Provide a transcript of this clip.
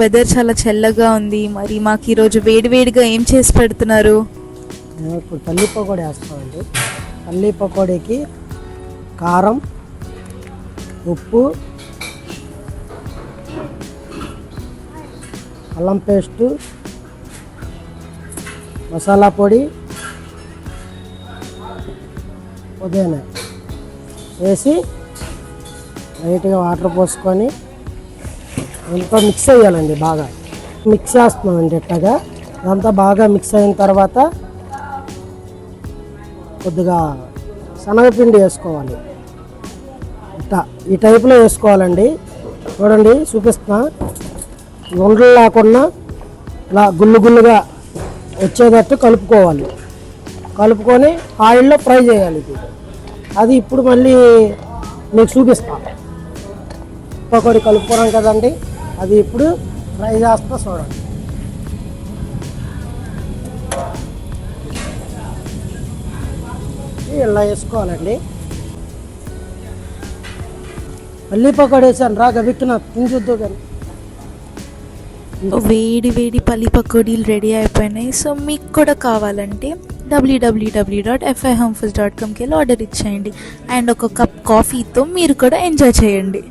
Weather చాలా చల్లగా ఉంది. మరి మాకు ఈరోజు వేడివేడిగా ఏం చేసి పెడుతున్నారు? మేము ఇప్పుడు పల్లి పకోడీ వేస్తామండి పల్లి పకోడీకి కారం ఉప్పు అల్లం పేస్టు మసాలా పొడి పుదీనా వేసి లైట్గా వాటర్ పోసుకొని అంతా మిక్స్ అయ్యాలండి బాగా. మిక్స్ చేస్తున్నామండి ఇట్టగా అదంతా బాగా మిక్స్ అయిన తర్వాత కొద్దిగా శనగపిండి వేసుకోవాలి. ఇట్లా ఈ టైప్లో వేసుకోవాలండి. చూడండి చూపిస్తున్నా. ఉండలు లేకుండా ఇలా గుల్లు గుల్లుగా వచ్చేటట్టు కలుపుకోవాలి. కలుపుకొని ఆయిల్లో ఫ్రై చేయాలి ఇది. అది ఇప్పుడు మళ్ళీ మీకు చూపిస్తాను పకోడీ కలుపుకోవడం కదండి. అది ఇప్పుడు ఫ్రై చేస్తా చూడండి. ఇలా వేసుకోవాలండి. పల్లి పకోడీ వేసాను రా గబిక్కిన తిని కానీ. వేడి వేడి పల్లి పకోడీలు రెడీ అయిపోయినాయి. సో మీకు కూడా కావాలంటే WWW dot FI home dot కామ్కి వెళ్ళి ఆర్డర్ ఇచ్చేయండి. అండ్ ఒక కప్ కాఫీతో మీరు కూడా ఎంజాయ్ చేయండి.